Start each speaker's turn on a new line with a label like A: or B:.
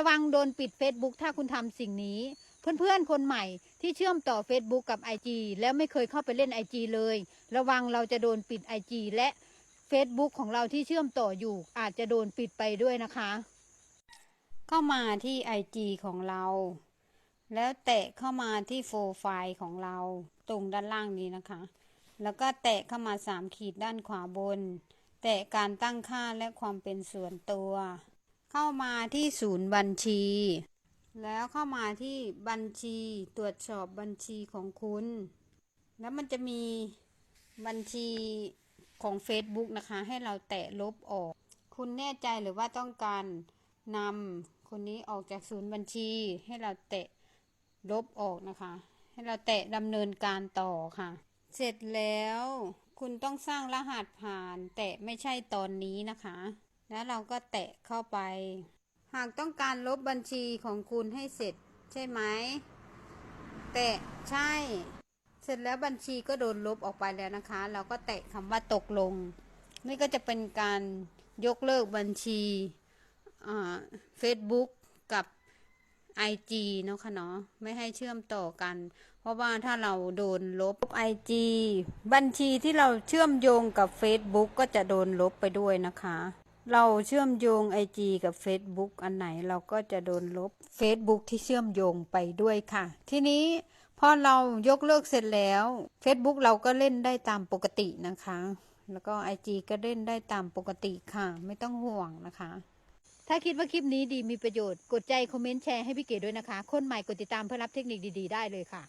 A: ระวังโดนปิด Facebook ถ้าคุณทำสิ่งนี้ เพื่อนๆ คนใหม่ที่เชื่อมต่อ Facebook กับ IG แล้วไม่เคยเข้าไปเล่น IG เลย ระวังเราจะโดนปิด IG และ Facebook ของเราที่เชื่อมต่ออยู่อาจจะโดนปิดไปด้วยนะคะ เข้ามาที่ IG ของเรา แล้วแตะเข้ามาที่โปรไฟล์ของเราตรงด้านล่างนี้นะคะ แล้วก็แตะเข้ามาสามขีดด้านขวาบน แตะการตั้งค่าและความเป็นส่วนตัว เข้ามาที่ศูนย์บัญชี แล้วเข้ามาที่บัญชีตรวจสอบบัญชีของคุณ แล้วมันจะมีบัญชีของ Facebook นะคะ ให้เราแตะลบออก คุณแน่ใจหรือว่าต้องการนำคนนี้ออกจากศูนย์บัญชี ให้เราแตะลบออกนะคะ ให้เราแตะดำเนินการต่อค่ะ เสร็จแล้วคุณต้องสร้างรหัสผ่าน แต่ไม่ใช่ตอนนี้นะคะ แล้วเราก็แตะเข้าไป หากต้องการลบบัญชีของคุณให้เสร็จ ใช่ไหม แตะใช่ เสร็จแล้วบัญชีก็โดนลบออกไปแล้วนะคะ เราก็แตะคำว่าตกลง นี่ก็จะเป็นการยกเลิกบัญชีเฟซบุ๊กกับ IG เนาะค่ะเนาะไม่ให้เชื่อมต่อกัน เพราะว่าถ้าเราโดนลบ IG บัญชีที่เราเชื่อมโยงกับ Facebook ก็จะโดนลบไปด้วยนะคะ เราเชื่อมโยง IG กับ Facebook อันไหนเราก็จะโดนลบ Facebook ที่เชื่อมโยงไปด้วยค่ะ ทีนี้พอเรายกเลิกเสร็จแล้ว Facebook เราก็เล่นได้ตามปกตินะคะ แล้วก็ IG ก็เล่นได้ตามปกติค่ะ ไม่ต้องห่วงนะคะ ถ้าคิดว่าคลิปนี้ดีมีประโยชน์ กดใจ คอมเมนต์แชร์ให้พี่เก๋ด้วยนะคะ คนใหม่กดติดตามเพื่อรับเทคนิคดี ๆ ได้เลยค่ะ